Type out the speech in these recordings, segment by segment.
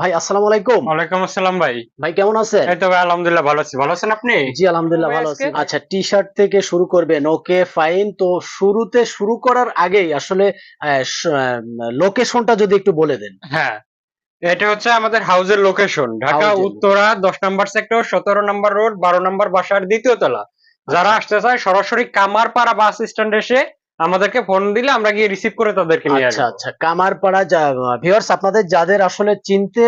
ভাই আসসালামু আলাইকুম। ওয়ালাইকুম আসসালাম ভাই। ভাই কেমন আছেন? এই তো ভাই আলহামদুলিল্লাহ ভালো আছি। ভালো আছেন আপনি? জি আলহামদুলিল্লাহ ভালো আছি। আচ্ছা টি শার্ট থেকে শুরু করবেন। ওকে ফাইন তো শুরুতে শুরু করার আগেই আসলে লোকেশনটা যদি একটু বলে দেন। হ্যাঁ। এটা হচ্ছে আমাদের হাউজের লোকেশন ঢাকা উত্তরা দশ নম্বর সেক্টর সতেরো নম্বর রোড বারো নম্বর বাসার দ্বিতীয় তলা। যারা আসতে চায় সরাসরি কামারপাড়া বাস স্ট্যান্ড এসে আমাদেরকে ফোন দিলে আমরা গিয়ে রিসিভ করে তাদেরকে নিয়ে আচ্ছা আচ্ছা কামারপাড়া ভিউয়ার্স আপনাদের যাদের আসলে চিনতে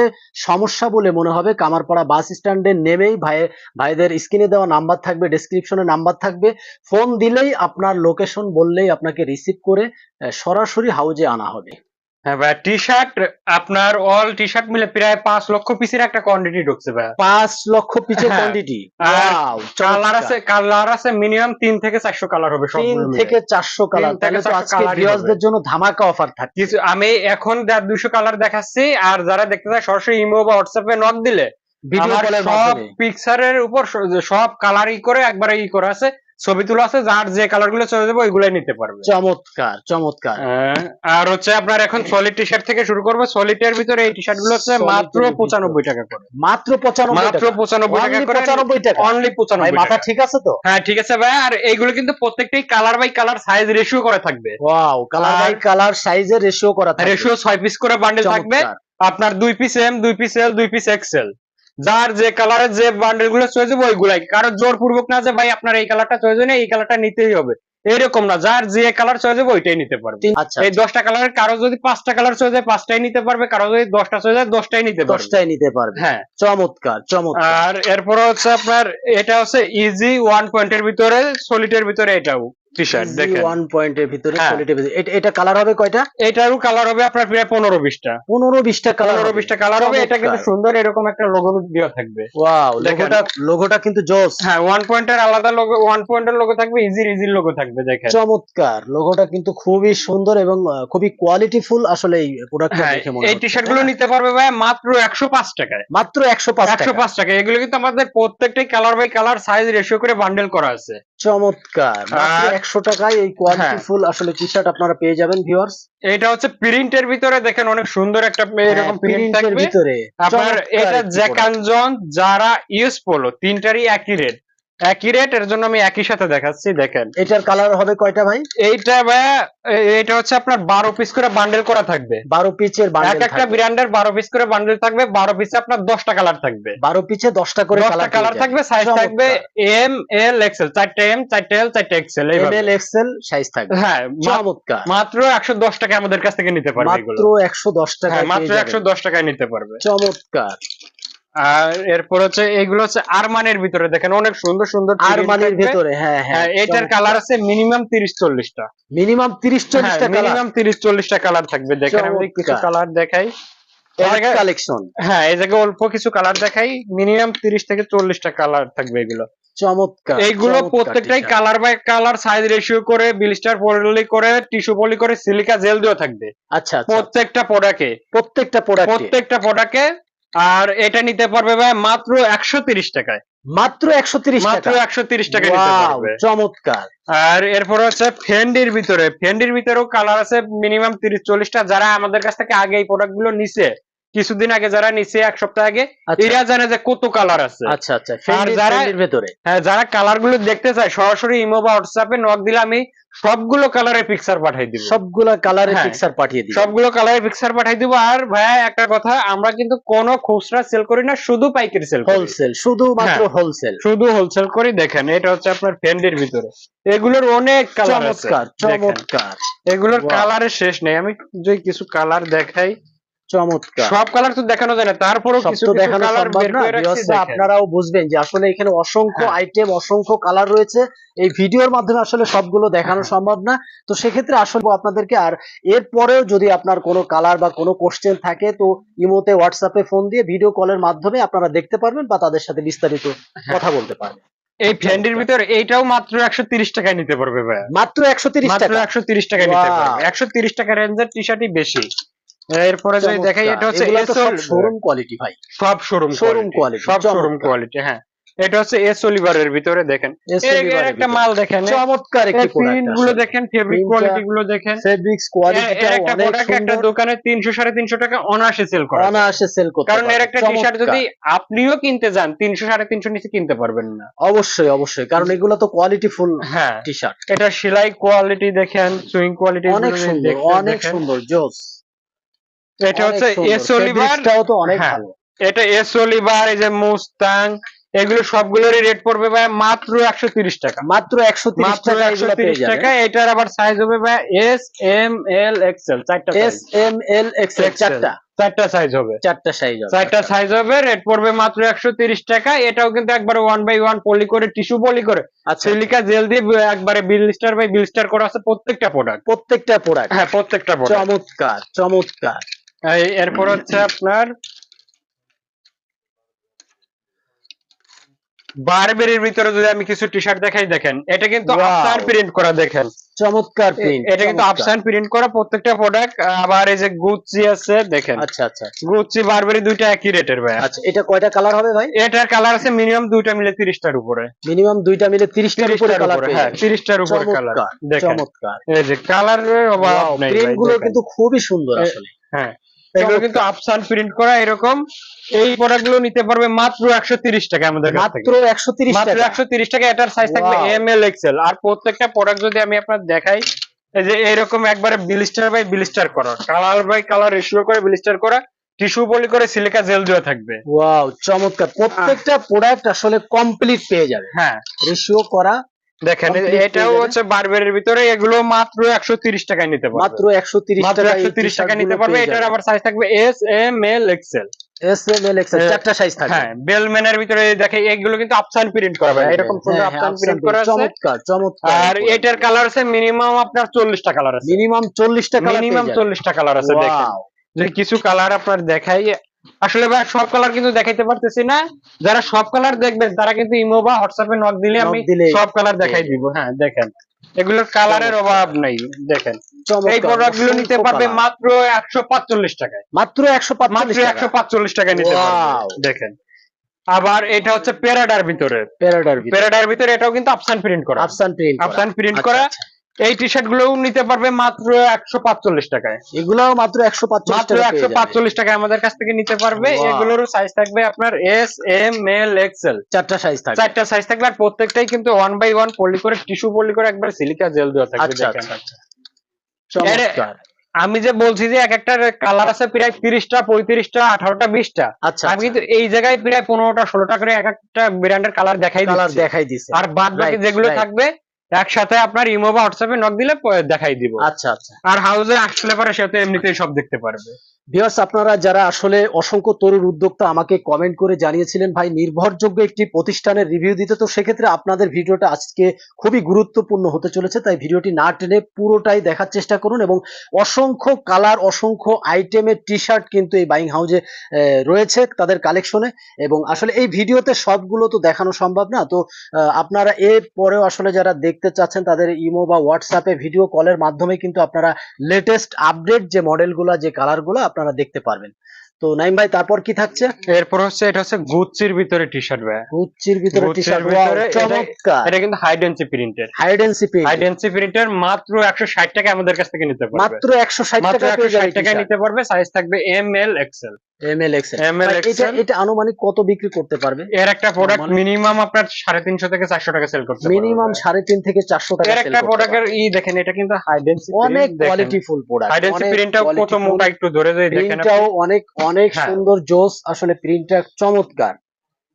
সমস্যা বলে মনে হবে কামারপাড়া বাস স্ট্যান্ডে নেমেই ভাই ভাইদের স্ক্রিনে দেওয়া নাম্বার থাকবে ডেসক্রিপশনে নাম্বার থাকবে। ফোন দিলেই আপনার লোকেশন বললেই আপনাকে রিসিভ করে সরাসরি হাউজে আনা হবে। হ্যাঁ ভাই টি শার্ট আপনার অল টি শার্ট মিলে প্রায় পাঁচ লক্ষ পিসের একটা কোয়ান্টিটি ঢুকছে ভাই। পাঁচ লক্ষ পিচের হ্যাঁ। কোয়ান্টিটি কালার আছে কালার আছে মিনিমাম তিন থেকে চারশো কালার হবে সব তিন থেকে চারশো কালার তাহলে তো আজকে ভিউয়ার্সদের জন্য ধামাকা অফার থাকছে কিছু আমি এখন যা দুশো কালার দেখাচ্ছি আর যারা দেখতে চায় সরাসরি ইমো বা হোয়াটসঅ্যাপে নক দিলে ভিডিও কলের সব মাধ্যমে। পিকচারের উপর সব কালার ই করে একবারে ই করা আছে। ছবি তোলা আছে যার যে কালারগুলো চলে যাবে ওইগুলাই নিতে পারবে। চমৎকার চমৎকার। হ্যাঁ, আর হচ্ছে আপনার এখন সলিড টি শার্ট থেকে শুরু করব সলিড এর ভিতরে এই টি শার্টগুলো হচ্ছে মাত্র। পঁচানব্বই টাকা করে। মাত্র পঁচানব্বই মাত্র টাকা। পঁচানব্বই টাকা করে 95 টাকা। অনলি ভাই পঁচানব্বই মাথা ঠিক আছে তো? হ্যাঁ ঠিক আছে ভাই আর এইগুলো কিন্তু প্রত্যেকটাই colour by colour size ratio করে থাকবে। ওয়াও কালার বাই কালার সাইজের রেশিও করা থাকবে। রেশিও ছয় পিস করে বান্ডেল থাকবে। আপনার দুই পিস এম দুই পিস এল দুই পিস এক্সেল যার যে কালারের যে বান্ডেলগুলো চয়েছে ওইগুলাই। কারও জোর পূর্বক না যে ভাই আপনার এই কালারটা চয়েছে না এই কালারটা নিতেই হবে। এরকম না যার যে কালার চয়েছে ওইটাই নিতে পারবে। আচ্ছা এই দশটা কালারের কারও যদি পাঁচটা কালার চয়ে যায় পাঁচটাই নিতে পারবে কারও যদি দশটা চয়ে যায় দশটাই নিতে পারবে। দশটাই নিতে পারবে। হ্যাঁ। চমৎকার চমৎকার। আর এরপরে হচ্ছে আপনার এটা হচ্ছে ইজি ওয়ান পয়েন্টের ভিতরে সলিডের ভিতরে এটাও। দেখেন। পয়েন্টের ভিতরে হ্যাঁ। এটা- এটা কালার হবে কয়টা? এটারও কালার হবে আপনার প্রায় কালার হবে। এটা কিন্তু সুন্দর এরকম একটা লোগো দেওয়া থাকবে। ওয়াও লোগোটা লোগোটা কিন্তু জোস হ্যাঁ পয়েন্টের আলাদা লোগো ওয়ান পয়েন্টের লোগো থাকবে ইজির লোগো থাকবে দেখেন। চমৎকার। লোগোটা কিন্তু খুবই সুন্দর এবং খুবই কোয়ালিটিফুল আসলে এই প্রোডাক্টটা হ্যাঁ দেখে মনে এই টি শার্টগুলো নিতে পারবে ভাই মাত্র একশো পাঁচ টাকায়। মাত্র একশো একশো পাঁচ টাকা এগুলো কিন্তু আমাদের প্রত্যেকটাই colour by colour size ratio করে বান্ডেল করা আছে। চমৎকার। একশো টাকায় এই কোয়ালিটিফুল আসলে টি শার্ট আপনারা পেয়ে যাবেন ভিউয়ার্স এটা হচ্ছে প্রিন্টের ভিতরে দেখেন অনেক সুন্দর একটা এরকম প্রিন্ট থাকবে। হ্যাঁ, ভিতরে। আপনার এটা জ্যাকানজন যারা ইউজ পোলো তিনটারই একই রেট একই রেট এর জন্য আমি একই সাথে দেখাচ্ছি দেখেন। এটার কালার হবে কয়টা ভাই? এইটা ভাই এটা হচ্ছে আপনার বারো পিস করে বান্ডেল করা থাকবে। বারো পিচের এক একটা ব্র্যান্ডের বারো পিস করে বান্ডেল থাকবে বারো পিসে আপনার দশটা কালার থাকবে। বারো পিচে দশটা করে দশটা কালার থাকবে সাইজ থাকবে এম এল এক্সেল চারটে এম চারটে এল চারটে এক্সেল এল এক্সেল সাইজ থাকবে। হ্যাঁ চমৎকার। মাত্র একশো দশ টাকা আমাদের কাছ থেকে নিতে পারবে মাত্র একশো দশ টাকা হ্যাঁ মাত্র একশো দশ টাকায় নিতে পারবে। চমৎকার। আর এরপর হচ্ছে এগুলো হচ্ছে আরমানের ভিতরে দেখেন অনেক সুন্দর সুন্দর মানির হ্যাঁ হ্যাঁ হ্যাঁ এটার কালার আছে মিনিমাম তিরিশ চল্লিশটা মিনিমাম তিরিশ চল্লিশটা কালার। মিনিমাম তিরিশ চল্লিশটা কালার থাকবে। দেখেন আমি কিছু কালার দেখাই। কালেকশন হ্যাঁ এই জায়গায় অল্প কিছু কালার দেখাই। মিনিমাম তিরিশ থেকে চল্লিশটা কালার থাকবে এগুলো। চমৎকার এইগুলো প্রত্যেকটাই colour by colour size ratio করে বিলিস্টার পলি করে টিস্যু পলি করে সিলিকা জেল দেওয়া থাকবে। আচ্ছা আচ্ছা। প্রত্যেকটা প্রোডাক্টে প্রত্যেকটা প্রোডাক্ট প্রত্যেকটা প্রোডাক্টে আর এটা নিতে পারবে ভাই মাত্র একশো তিরিশ টাকায়। মাত্র একশো তিরিশ মাত্র একশো তিরিশ টাকা নিতে পারবে। চমৎকার। আর এরপর হচ্ছে ফেন্ডির ভিতরে। ফেন্ডির ভিতরেও কালার আছে মিনিমাম তিরিশ চল্লিশটা। যারা আমাদের কাছ থেকে আগে এই প্রোডাক্টগুলো নিছে কিছুদিন আগে যারা নিচে এক সপ্তাহ আগে আচ্ছা। এরা জানে যে কত কালার আছে। আচ্ছা আচ্ছা ফেন্ডির- যারা- ভেতরে। হ্যাঁ যারা কালারগুলো দেখতে চায় সরাসরি ইমো বা হোয়াটসঅ্যাপে নক দিলে আমি সবগুলো কালারের পিকচার পাঠিয়ে দিব। সবগুলা কালারের হ্যাঁ। পিকচার পাঠিয়ে দিই সবগুলো কালারের পিকচার পাঠিয়ে দিব। আর ভাইয়া একটা কথা আমরা কিন্তু কোনো খুচরা সেল করি না শুধু পাইকারি সেল করি। হোলসেল হ্যাঁ। হোলসেল শুধু হোলসেল করি। দেখেন এটা হচ্ছে আপনার ফেন্ডির ভিতরে। এগুলোর অনেক কালার আছে। চমৎকার চমৎকার। এগুলোর. কালারের শেষ নেই। আমি যদি কিছু কালার দেখাই চমৎকার সব কালার তো দেখানো যায় না তারপরেও কিছু দেখানো সম্ভব না। আপনারাও বুঝবেন যে আসলে এখানে অসংখ্য হ্যাঁ। আইটেম অসংখ্য কালার রয়েছে এই ভিডিওর মাধ্যমে আসলে সবগুলো দেখানো হ্যাঁ। সম্ভব না তো সেক্ষেত্রে আসলে আপনাদেরকে আর এরপরেও যদি আপনার কোনো কালার বা কোনো কোশ্চেন থাকে তো ইমোতে হোয়াটসঅ্যাপে ফোন দিয়ে ভিডিও কলের মাধ্যমে আপনারা দেখতে পারবেন বা তাদের সাথে বিস্তারিত হ্যাঁ। কথা বলতে পারবেন এই ফ্যান্ডির ভিতরে এইটাও মাত্র একশো তিরিশ টাকায় নিতে পারবে ভাই মাত্র একশো তিরিশ টাকা একশো তিরিশ টাকায় নিতে. পারবে একশো তিরিশ টাকা রেঞ্জের টি শার্টই বেশি এরপরে যদি দেখাই এটা হচ্ছে শোরুম শোরুম কোয়ালিটি ভাই। সব শোরুম Showroom quality, সব শোরুম কোয়ালিটি হ্যাঁ। এটা হচ্ছে এস অলিভারের ভিতরে দেখেন। এর- একটা মাল দেখেন চমৎকার একটি প্রিন্টগুলো দেখেন ফেব্রিক কোয়ালিটি গুলো দেখেন। ফেব্রিক্স কোয়ালিটিটা একটা অনেক প্রোডাক্ট একটা দোকানে তিনশো সাড়ে তিনশো টাকা অনায়াসে সেল করা। অনায়াসে সেল করতে কারণ এর একটা টি শার্ট যদি আপনিও কিনতে যান তিনশো সাড়ে তিনশো নিচে কিনতে পারবেন না। অবশ্যই অবশ্যই। কারণ এগুলো তো কোয়ালিটি ফুল হ্যাঁ। টি শার্ট এটা সেলাই কোয়ালিটি দেখেন সুইং কোয়ালিটি অনেক সুন্দর অনেক সুন্দর জোস। এটা হচ্ছে এস অলিভার তো অনেক হ্যাঁ। ভালো। এটা এস অলিভার এই যে মুস্তাং এগুলো সবগুলোরই রেট পড়বে ভাই মাত্র একশো তিরিশ টাকা। মাত্র একশো মাত্র টাকা একশো তিরিশ টাকা এটার আবার সাইজ হবে ভাই এস এম এল এক্সেল চারটা এস এম এল এক্সেল চারটা। চারটা সাইজ হবে। চারটা সাইজ চারটা সাইজ হবে রেট পড়বে মাত্র একশো তিরিশ টাকা এটাও কিন্তু একবারে ওয়ান বাই ওয়ান পলি করে টিস্যু পলি করে। আচ্ছা। সিলিকা জেল দিয়ে একবারে বিলস্টার বাই বিলস্টার করা আছে প্রত্যেকটা প্রোডাক্ট প্রত্যেকটা প্রোডাক্ট হ্যাঁ প্রত্যেকটা প্রোডাক্ট চমৎকার চমৎকার। এরপর হচ্ছে আপনার বারবেরির ভিতরে যদি আমি কিছু টি শার্ট দেখাই দেখেন এটা কিন্তু. আফসান প্রিন্ট করা দেখেন। চমৎকার প্রিন্ট এটা কিন্তু আফসান প্রিন্ট করা প্রত্যেকটা প্রোডাক্ট আবার এই যে গুচি আছে দেখেন। আচ্ছা আচ্ছা আচ্ছা। গুচি বারবেরি দুইটা একই রেটের ভাই। আচ্ছা এটা কয়টা কালার হবে ভাই? এটার কালার আছে মিনিমাম দুইটা মিলে তিরিশটার উপরে। মিনিমাম দুইটা মিলে তিরিশটার উপরে তিরিশটার কালার হ্যাঁ তিরিশটার উপরে কালার চমৎকার দেখেন। চমৎকার। এই যে কালারের অভাব নেই প্রিন্টগুলো কিন্তু খুবই সুন্দর আসলে। হ্যাঁ। এগুলো কিন্তু আফসান প্রিন্ট করা এরকম। এই প্রোডাক্টগুলো নিতে পারবে মাত্র একশো তিরিশ টাকা আমাদের কাছ থেকে। মাত্র একশো তিরিশ মাত্র টাকা। একশো তিরিশ টাকা এটার সাইজ থাকবে এম এল এক্সেল আর প্রত্যেকটা প্রোডাক্ট যদি আমি আপনার দেখাই এই যে এরকম একবারে বিলিস্টার বাই বিলিস্টার করা। কালার বাই কালার রেশিও করে বিলিস্টার করা টিস্যু পলি করে সিলিকা জেল দেওয়া থাকবে। ওয়াও চমৎকার। প্রত্যেকটা প্রোডাক্ট আসলে কমপ্লিট পেয়ে যাবে। হ্যাঁ। রেশিও করা দেখেন এটাও হচ্ছে বারবেরের ভিতরে এগুলো মাত্র একশো তিরিশ টাকায় নিতে পারবে। মাত্র একশো তিরিশ মাত্র টাকা একশো তিরিশ টাকা নিতে পারবে এটার আবার সাইজ থাকবে S M L XL S M L XL চারটা সাইজ থাকবে। হ্যাঁ বেলম্যানের ভিতরে দেখে এগুলো কিন্তু আফসান প্রিন্ট করা ভাই এরকম সুন্দর হ্যাঁ, হ্যাঁ, প্রিন্ট করা আছে। চমৎকার চমৎকার আর এটার কালার আছে মিনিমাম আপনার চল্লিশটা কালার আছে। মিনিমাম কালার মিনিমাম কালার আছে দেখেন। যদি কিছু কালার আপনার দেখাই আসলে ভাই সব কালার কিন্তু দেখাইতে পারতেছি না। যারা সব কালার দেখবেন তারা কিন্তু ইমো বা হোয়াটসঅ্যাপে নক দিলে আমি সব কালার দেখাই দিব। হ্যাঁ দেখেন। এগুলোর কালারের অভাব নাই দেখেন। এই প্রোডাক্টগুলো নিতে পারবে মাত্র একশো পাঁচচল্লিশ টাকায়। মাত্র একশো মাত্র একশো পাঁচচল্লিশ টাকায় নিতে. পারবে। দেখেন। আবার এটা হচ্ছে প্যারাডার ভিতরে। প্যারাডার প্যারাডার ভিতরে এটাও কিন্তু আফসান প্রিন্ট করা। আফসান প্রিন্ট আফসান প্রিন্ট করা। এই টি শার্ট গুলোও নিতে পারবে মাত্র একশো পাঁচচল্লিশ টাকায়। এগুলাও মাত্র একশো মাত্র একশো পাঁচচল্লিশ টাকা আমাদের কাছ থেকে নিতে পারবে। Wow. এগুলোরও সাইজ থাকবে আপনার এস এম এল এক্সেল চারটা সাইজ থাকবে। চারটা সাইজ থাকবে আর প্রত্যেকটাই কিন্তু ওয়ান বাই ওয়ান পলি করে টিস্যু পলি করে একবার সিলিকা জেল দেওয়া থাকবে আচ্ছা আচ্ছা আচ্ছা। চমৎকার। আমি যে বলছি যে এক একটা কালার আছে প্রায় তিরিশটা পঁয়ত্রিশটা আঠারোটা বিশটা। আচ্ছা আমি কিন্তু এই জায়গায় প্রায় পনেরোটা ষোলোটা করে এক একটা ব্র্যান্ডের কালার দেখাই কালার দিচ্ছি। দেখাই দিছে। আর বাদ বাকি যেগুলো থাকবে একসাথে আপনার ইমো বা হোয়াটসঅ্যাপে নক দিলে দেখাই দিব। আচ্ছা আচ্ছা। আর হাউসে আসলে পরে সে তো এমনিতেই সব দেখতে পারবে। ভিউয়ার্স আপনারা যারা আসলে অসংখ্য তরুণ উদ্যোক্তা আমাকে কমেন্ট করে জানিয়েছিলেন, ভাই, নির্ভরযোগ্য একটি প্রতিষ্ঠানের রিভিউ দিতে, তো সেক্ষেত্রে আপনাদের ভিডিওটা আজকে খুবই গুরুত্বপূর্ণ হতে চলেছে। তাই ভিডিওটি না টেনে পুরোটাই দেখার চেষ্টা করুন এবং অসংখ্য কালার, অসংখ্য আইটেমের টি শার্ট কিন্তু এই বাইং হাউজে রয়েছে তাদের কালেকশনে এবং আসলে এই ভিডিওতে সবগুলো তো দেখানো সম্ভব না। তো আপনারা এর পরেও আসলে যারা দেখতে চাচ্ছেন তাদের ইমো বা হোয়াটসঅ্যাপে ভিডিও কলের মাধ্যমে কিন্তু আপনারা লেটেস্ট আপডেট যে মডেলগুলো যে কালারগুলো আপনারা দেখতে পারবেন। তো নাইম ভাই তারপর কি থাকছে? এরপর হচ্ছে এটা হচ্ছে গুচ্চির ভিতরে টি শার্ট ভাই। গুচ্চির ভিতরে টি শার্ট চমৎকার। এটা কিন্তু হাইডেন্সি প্রিন্টের হাইডেন্সি প্রিন্ট হাইডেন্সি প্রিন্টের মাত্র একশো ষাট টাকা আমাদের কাছ থেকে নিতে পারবে। মাত্র একশো ষাট মাত্র টাকা একশো ষাট নিতে পারবে সাইজ থাকবে এম এল এক্সেল এক্সেল এটা আনুমানিক কত বিক্রি করতে পারবে? এর একটা প্রোডাক্ট মানে- মিনিমাম আপনার সাড়ে তিনশো থেকে চারশো টাকা সেল করতে পারবে। থেকে চারশো টাকা এর একটা প্রোডাক্টের ই দেখেন এটা কিন্তু হাইডেন্সি অনেক কোয়ালিটিফুল প্রোডাক্ট কত মোটা একটু ধরে যায় দেখেন আপনি। অনেক অনেক হ্যাঁ। সুন্দর জোস। আসলে প্রিন্টটা চমৎকার।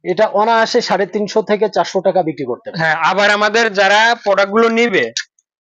এটা অনায়াসে সাড়ে তিনশো থেকে চারশো টাকা বিক্রি করতে পারবে। হ্যাঁ আবার আমাদের যারা প্রোডাক্টগুলো নিবে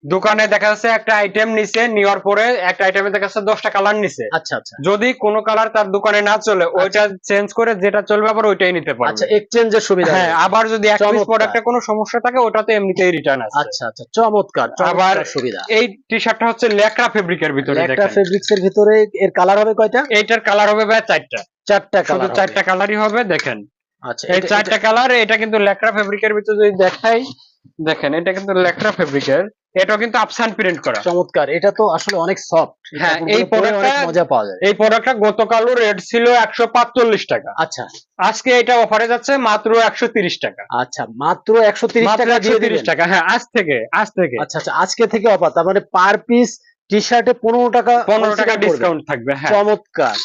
দোকানে দেখা যাচ্ছে একটা আইটেম নিছে নেওয়ার পরে একটা আইটেমে দেখা যাচ্ছে দশটা কালার নিছে। আচ্ছা আচ্ছা। যদি কোনো কালার তার দোকানে না চলে ওইটা চেঞ্জ করে যেটা চলবে আবার ওইটাই নিতে আচ্ছা পারবে এক্সচেঞ্জের সুবিধা হ্যাঁ আবার যদি এক পিস প্রোডাক্টে কোনো সমস্যা থাকে ওটাতে এমনিতেই রিটার্ন আছে আচ্ছা আচ্ছা চমৎকার আবার সুবিধা। এই টি শার্টটা হচ্ছে লেকরা ফেব্রিকের ভিতরে একটা দেখেন। ফেব্রিক্স এর ভিতরে এর কালার হবে কয়টা? এইটার কালার হবে ভাই চারটা। চারটা কালার শুধু চারটা কালারই হবে দেখেন। আচ্ছা এই চারটা কালার এটা কিন্তু লেকরা ফেব্রিকের ভিতরে যদি দেখাই দেখেন এটা কিন্তু লেকটা ফেব্রিকের এটাও কিন্তু আপসান প্রিন্ট করা। চমৎকার। এটা তো আসলে অনেক সফট হ্যাঁ, এই product-টা- মজা পাওয়া যায়। এই প্রোডাক্টটা গতকালও রেট ছিল একশো পাঁচচল্লিশ টাকা। আচ্ছা। আজকে এটা অফারে যাচ্ছে মাত্র একশো তিরিশ টাকা। আচ্ছা মাত্র একশো তিরিশ মাত্র টাকা দিয়ে দিবেন টাকা। হ্যাঁ আজ থেকে আজ থেকে। আচ্ছা আচ্ছা আজকে থেকে অফার তার মানে পার পিস টি শার্টে পনেরো টাকা পনেরো টাকা ডিসকাউন্ট থাকবে হ্যাঁ। চমৎকার।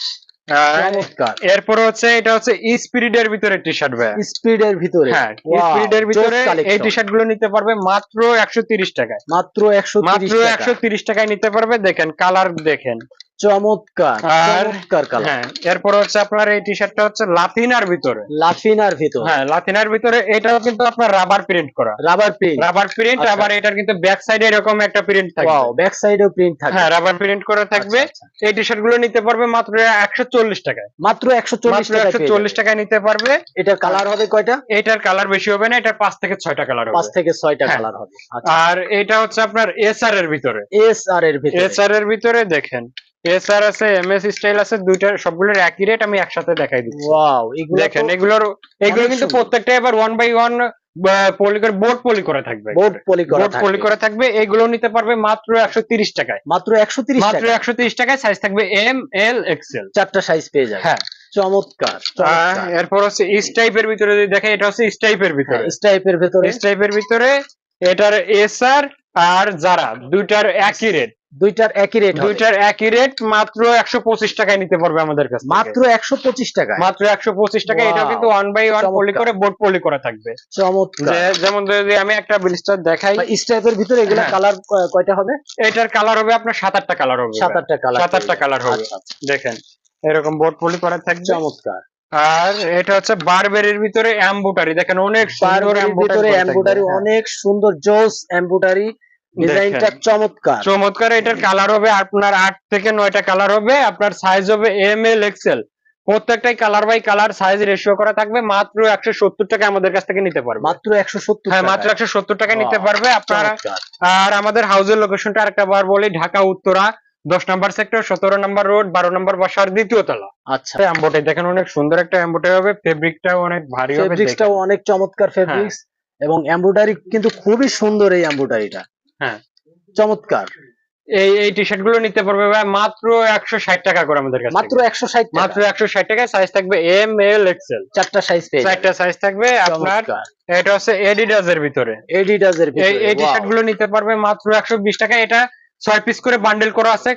চমৎকার। এরপরে হচ্ছে এটা হচ্ছে স্পিরিডের ভিতরে টি শার্ট ভাই স্পিডের ভিতরে। হ্যাঁ স্পিরিডের ভিতরে এই টি শার্টগুলো নিতে পারবে মাত্র একশো তিরিশ টাকায়। মাত্র একশো মাত্র একশো তিরিশ টাকায় নিতে পারবে দেখেন কালার দেখেন। চমৎকার চমৎকার কালার হ্যাঁ এরপর হচ্ছে আপনার এই টি শার্টটা হচ্ছে লাতিনার ভিতরে। লাফিনার ভিতর। হ্যাঁ লাতিনার ভিতরে এটাও কিন্তু আপনার রাবার প্রিন্ট করা। রাবার প্রিন্ট রাবার প্রিন্ট আচ্ছা। আবার এটার কিন্তু ব্যাক সাইডে এরকম একটা প্রিন্ট থাকবে। ওয়াও ব্যাক সাইডেও প্রিন্ট থাকবে। হ্যাঁ রাবার প্রিন্ট করা থাকবে। আচ্ছা, আচ্ছা। এই টি শার্টগুলো নিতে পারবে মাত্র একশো চল্লিশ টাকায়। মাত্র একশো চল্লিশ মাত্র টাকা একশো চল্লিশ টাকায় নিতে পারবে। এটার কালার হবে কয়টা? এটার কালার বেশি হবে না এটার পাঁচ থেকে ছয়টা কালার পাঁচ হবে থেকে ছয়টা হ্যাঁ। কালার হবে। আচ্ছা। আর এটা হচ্ছে আপনার এসআর এর ভিতরে। এস আর এর ভিতরে। এসআর এর ভিতরে দেখেন। এসআর আছে এমএস স্টাইল আছে দুইটার সবগুলোর একই রেট আমি একসাথে দেখাই দিচ্ছি। ওয়াও এগুলো দেখেন এগুলোর এগুলো কিন্তু প্রত্যেকটা এবার ওয়ান বাই ওয়ান পলি করে বোর্ড পলি করা থাকবে। বোর্ড পলি করা বোর্ড পলি করা থাকবে এগুলো নিতে পারবে মাত্র একশো তিরিশ টাকায়। মাত্র একশো তিরিশ মাত্র টাকা একশো তিরিশ টাকায় সাইজ থাকবে এম এল এক্সেল চারটা সাইজ পেয়ে যাবে। হ্যাঁ। চমৎকার এরপর হচ্ছে ইস টাইপের ভিতরে যদি দেখে এটা হচ্ছে ইস টাইপের ভিতরে। ইস টাইপের ভেতরে। ইস টাইপের ভিতরে এটার এসআর আর যারা দুইটার একই রেট দুইটার একই রেট দুইটার একই রেট মাত্র একশো পঁচিশ টাকায় নিতে পারবে আমাদের কাছে মাত্র একশো পঁচিশ টাকা মাত্র একশো পঁচিশ টাকা এটাও কিন্তু ওয়ান বাই ওয়ান পলি করে বোর্ড পলি করা থাকবে। চমৎকার। যেমন যদি আমি একটা ব্লিস্টার দেখাই। ইস টাইপের ভিতরে এগুলা হ্যাঁ। কালার কয়টা হবে? এটার কালার হবে আপনার সাত আটটা কালার হবে। সাত আটটা কালার সাত আটটা কালার হবে। দেখেন এরকম বোর্ড পলি করা থাকবে। চমৎকার। আর এটা হচ্ছে বারবেরির ভিতরে এম্বুটারি দেখেন অনেক সুন্দর ভিতরে হ্যাঁ। অনেক সুন্দর জোস এমব্রয়ডারি ডিজাইনটা চমৎকার। চমৎকার এটার কালার হবে আপনার আট থেকে নয়টা কালার হবে আপনার সাইজ হবে এম এল এক্সেল প্রত্যেকটাই colour by colour size ratio করা থাকবে মাত্র একশো সত্তর টাকা আমাদের কাছ থেকে নিতে পারবে। মাত্র একশো সত্তর হ্যাঁ মাত্র একশো সত্তর টাকা নিতে পারবে আপনারা। আর আমাদের হাউসের লোকেশনটা আরেকটা বার বলি ঢাকা উত্তরা। দশ নম্বর সেক্টর সতেরো নম্বর রোড বারো নম্বর বাসার দ্বিতীয় তলা। আচ্ছা। এম্বোটাই দেখেন অনেক সুন্দর একটা এম্বোটাই হবে ফেব্রিকটাও অনেক ভারী হবে ফেব্রিক্সটাও অনেক চমৎকার ফেব্রিক্স এবং এমব্রয়ডারি কিন্তু খুবই সুন্দর এই এমব্রয়ডারিটা হ্যাঁ। চমৎকার। এই এই টি শার্টগুলো নিতে পারবে ভাই মাত্র একশো ষাট টাকা করে আমাদের কাছে মাত্র একশো ষাট মাত্র একশো ষাট টাকা সাইজ থাকবে এম এল এক্সেল চারটা সাইজ পেয়ে চারটা সাইজ থাকবে আপনার এটা হচ্ছে এডিডাস এর ভিতরে। এডিডাস এর এই ভিতরে এই টি শার্টগুলো নিতে পারবে মাত্র একশো বিশ টাকা এটা ছয় পিস করে বান্ডেল করা আছে।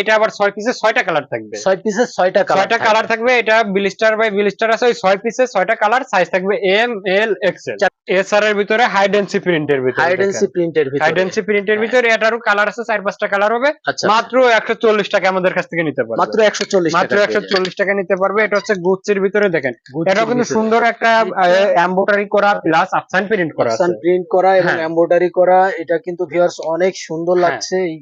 এটা আবার ছয় পিসে ছয়টা কালার থাকবে। ছয় পিসের ছয়টা কালার ছয়টা কালার থাকবে। এটা বিলিস্টার বাই বিলিস্টার আছে ওই ছয় পিসে ছয়টা কালার সাইজ থাকবে এম এল এক্সেল এসআর এর ভিতরে হাইডেন্সি প্রিন্টের ভিতরে হাইডেন্সি প্রিন্টের ভিতরে। হাইডেন্সি প্রিন্টের ভিতরে এটারও কালার আছে চার পাঁচটা কালার হবে। আচ্ছা। মাত্র একশো চল্লিশ টাকা আমাদের কাছ থেকে নিতে পারবে। মাত্র একশো চল্লিশ মাত্র একশো চল্লিশ টাকা নিতে পারবে এটা হচ্ছে গুচির ভিতরে দেখেন। এটাও কিন্তু সুন্দর একটা এম্বোটারি করা প্লাস আফসান প্রিন্ট করা আছে। প্রিন্ট করা এবং হ্যাঁ। এমব্রয়ডারি করা এটা কিন্তু ভিউয়ার্স অনেক সুন্দর হ্যাঁ। লাগছে। এই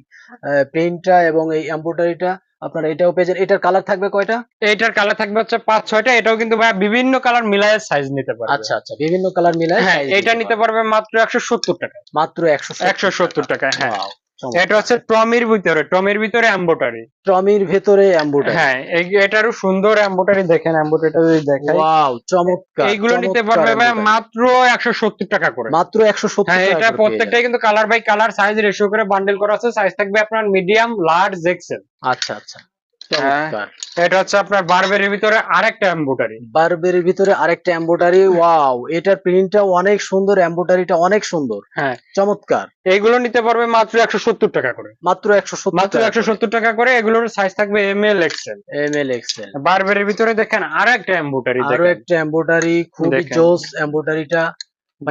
প্রিন্টটা এবং এই এমব্রয়ডারিটা আপনারা এটাও পেয়ে যাবেন এটার কালার থাকবে কয়টা? এটার কালার থাকবে হচ্ছে পাঁচ ছয়টা। এটাও কিন্তু ভাই বিভিন্ন কালার মিলায় সাইজ নিতে পারবে। আচ্ছা আচ্ছা। বিভিন্ন কালার মিলায় হ্যাঁ এটা নিতে পারবে। মাত্র একশো সত্তর টাকা মাত্র একশো একশো সত্তর টাকা হ্যাঁ। এটা হচ্ছে টমির ভিতরে টমির ভিতরে এম্বোটারি টমির ভেতরে এমব্রয়ডারি হ্যাঁ এটারও সুন্দর এম্বোটারি দেখেন এম্বোটারিটা যদি দেখেন ওয়াও চমৎকার এইগুলো নিতে পারবে ভাই মাত্র একশো সত্তর টাকা করে। মাত্র একশো সত্তর হ্যাঁ এটা প্রত্যেকটাই কিন্তু colour by colour size ratio করে বান্ডেল করা আছে সাইজ থাকবে আপনার মিডিয়াম লার্জ এক্সেল আচ্ছা আচ্ছা। এটা হচ্ছে আপনার বারবেরির ভিতরে আরেকটা বারবেরির ভিতরে আরেকটা এমব্রয়ডারি ওয়াও। এটার প্রিন্টটা অনেক সুন্দর এমব্রয়ডারিটা অনেক সুন্দর। হ্যাঁ। চমৎকার। এইগুলো নিতে পারবে মাত্র একশো সত্তর টাকা করে। মাত্র মাত্র একশো সত্তর টাকা করে এগুলোর সাইজ থাকবে M L XL M L XL বারবেরির ভিতরে দেখেন একটা এম্বোটারি আরও একটা এমব্রয়ডারি খুবই জোস এমব্রয়ডারিটা বার-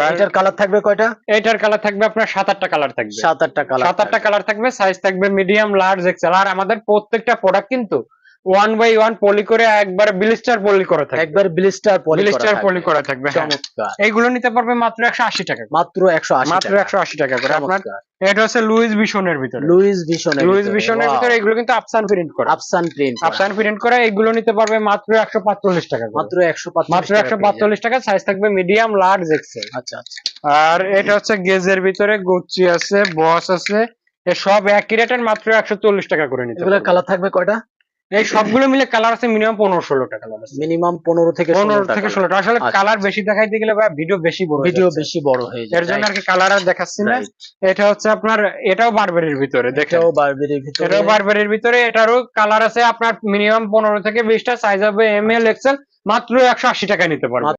এটার কালার থাকবে কয়টা? এটার কালার থাকবে আপনার সাত আটটা কালার থাকবে। সাত আটটা কালার সাত আটটা কালার থাকবে সাইজ থাকবে মিডিয়াম লার্জ এক্সেল আর আমাদের প্রত্যেকটা প্রোডাক্ট কিন্তু ওয়ান বাই ওয়ান পলি করে একবার ব্লিস্টার পলি করা থাকবে। একবার ব্লিস্টার পলি ব্লিস্টার পলি করা থাকবে হ্যাঁ। চমৎকার। এইগুলো নিতে পারবে মাত্র একশো আশি টাকা মাত্র একশো আশি মাত্র একশো আশি টাকা করে। আপনার এটা হচ্ছে লুইস ভিশনের ভিতরে। লুইস ভিশনের লুইস ভিশনের ভিতরে এগুলো কিন্তু আফসান প্রিন্ট করা। আফসান প্রিন্ট আফসান প্রিন্ট করা এগুলো নিতে পারবে মাত্র একশো পাঁচচল্লিশ টাকা মাত্র একশো মাত্র একশো পাঁচচল্লিশ টাকা সাইজ থাকবে মিডিয়াম লার্জ এক্সেল আচ্ছা আচ্ছা। আর এটা হচ্ছে গেজের ভিতরে গুচি আছে বস আছে সব একই রেটের মাত্র একশো চল্লিশ টাকা করে নিতে এগুলোর কালার থাকবে কয়টা? এই সবগুলো মিলে কালার আছে মিনিমাম পনেরো ষোলোটা কালার আছে মিনিমাম পনেরো থেকে পনেরো থেকে। ষোলোটা আসলে আচ্ছা। কালার বেশি দেখাইতে গেলে ভিডিও বেশি বড় ভিডিও বেশি বড় হয়ে যায় এর জন্য আর কি কালার আর দেখাচ্ছি না। এটা হচ্ছে আপনার এটাও বারবারির ভিতরে দেখেও বারবেরির ভিতরে। এটাও বারবারির ভিতরে এটারও কালার আছে আপনার মিনিমাম পনেরো থেকে বিশটা সাইজ হবে এম এল এক্সেল মাত্র একশো আশি টাকা নিতে পারবেন।